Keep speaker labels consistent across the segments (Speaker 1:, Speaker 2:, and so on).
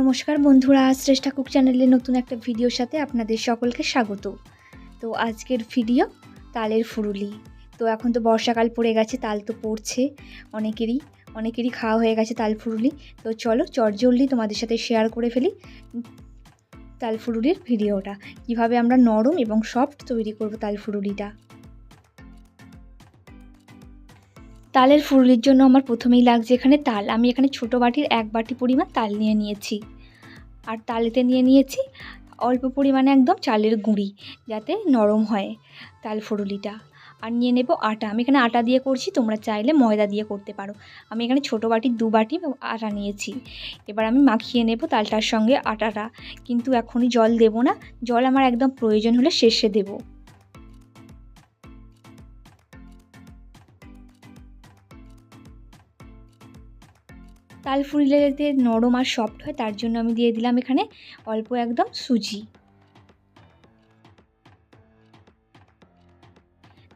Speaker 1: নমস্কার বন্ধুরা, শ্রেষ্ঠা কুক চ্যানেলে নতুন একটা ভিডিওর সাথে আপনাদের সকলকে স্বাগত। তো আজকের ভিডিও তালের ফুরুলি। তো এখন তো বর্ষাকাল পড়ে গেছে, তাল তো পড়ছে অনেকেরই অনেকেরই খাওয়া হয়ে গেছে তাল ফুরুলি। তো চলো চটজলদি তোমাদের সাথে শেয়ার করে ফেলি তাল ফুরুলির ভিডিওটা। কীভাবে আমরা নরম এবং সফট তৈরি করব তাল ফুরুলিটা? তালের ফুরুলির জন্য আমার প্রথমেই লাগছে এখানে তাল। আমি এখানে ছোটো বাটির এক বাটি পরিমাণ তাল নিয়ে নিয়েছি। আর তালেতে নিয়ে নিয়েছি অল্প পরিমাণে একদম চালের গুঁড়ি যাতে নরম হয় তাল ফুরুলিটা। আর নিয়ে নেব আটা। আমি এখানে আটা দিয়ে করছি, তোমরা চাইলে ময়দা দিয়ে করতে পারো। আমি এখানে ছোটো বাটির দু বাটি আটা নিয়েছি। এবার আমি মাখিয়ে নেব তালটার সঙ্গে আটাটা। কিন্তু এখনই জল দেব না। জল আমার একদম প্রয়োজন হলে শেষে দেবো। তাল ফুরিলে যাতে নরম আর সফট হয়, তার জন্য আমি দিয়ে দিলাম এখানে অল্প একদম সুজি।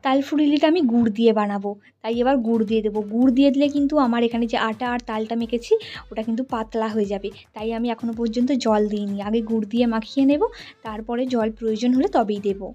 Speaker 1: তাল ফুরিলিটা আমি গুড় দিয়ে বানাবো, তাই এবার গুড় দিয়ে দেবো। গুড় দিয়ে দিলে কিন্তু আমার এখানে যে আটা আর তালটা মেখেছি, ওটা কিন্তু পাতলা হয়ে যাবে। তাই আমি এখনও পর্যন্ত জল দিইনি। আগে গুড় দিয়ে মাখিয়ে নেব, তারপরে জল প্রয়োজন হলে তবেই দেবো।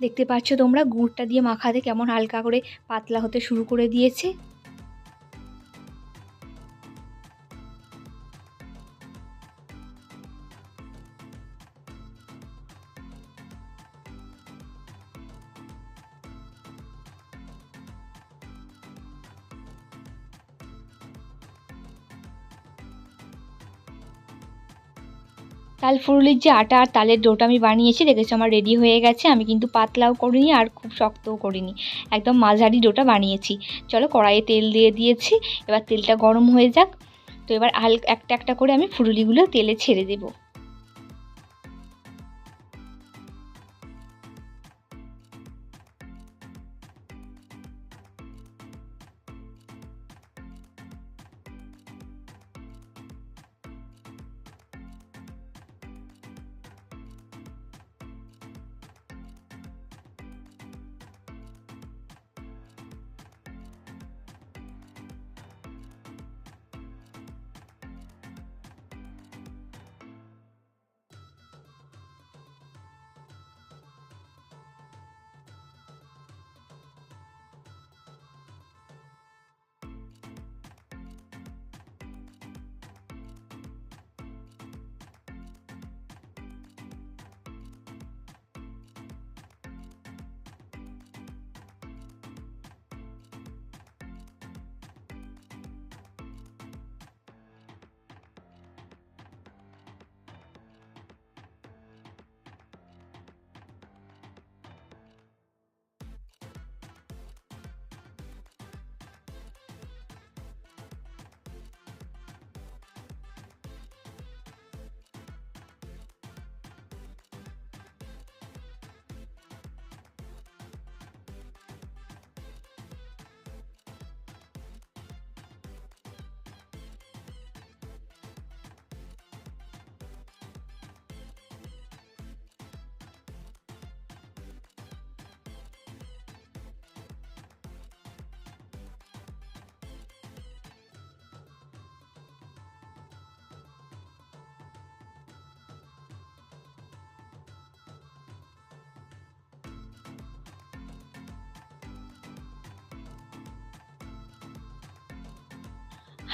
Speaker 1: দেখতে পাচ্ছ তোমরা গুড়টা দিয়ে মাখাতে কেমন হালকা করে পাতলা হতে শুরু করে দিয়েছে। তাল ফুরুলির যে আটা আর তালের ডোটা আমি বানিয়েছি, দেখেছি আমার রেডি হয়ে গেছে। আমি কিন্তু পাতলাও করিনি আর খুব শক্তও করিনি। একদম মাঝারি ডোটা বানিয়েছি। চলো কড়াইয়ে তেল দিয়ে দিয়েছি, এবার তেলটা গরম হয়ে যাক। তো এবার হালকা একটা একটা করে আমি ফুরুলিগুলো তেলে ছেড়ে দেবো।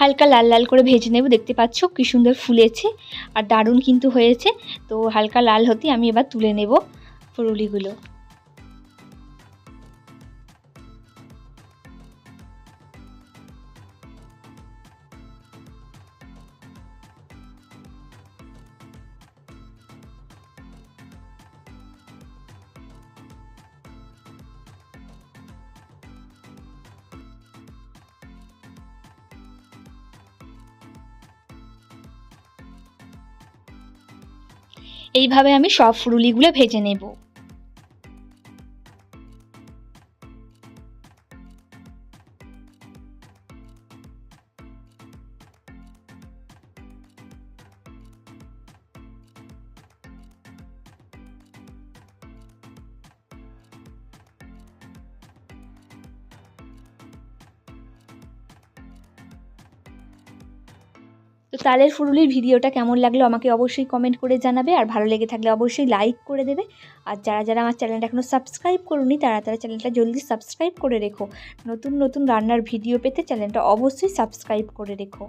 Speaker 1: হালকা লাল লাল করে ভেজে নেব। দেখতে পাচ্ছ কি সুন্দর ফুলেছে আর দারুণ কিন্তু হয়েছে। তো হালকা লাল হতে আমি এবার তুলে নেব ফুরুলিগুলো। এইভাবে আমি সব ফুরুলিগুলো ভেজে নেব। তো তালের ফুরুলির ভিডিওটা কেমন লাগল আমাকে অবশ্যই কমেন্ট করে জানাবে। আর ভালো লেগে থাকলে অবশ্যই লাইক করে দেবে। আর যারা যারা আমার চ্যানেলটা এখনও সাবস্ক্রাইব করুনি, তারা তারা চ্যানেলটা জলদি সাবস্ক্রাইব করে রেখো। নতুন নতুন রান্নার ভিডিও পেতে চ্যানেলটা অবশ্যই সাবস্ক্রাইব করে রেখো।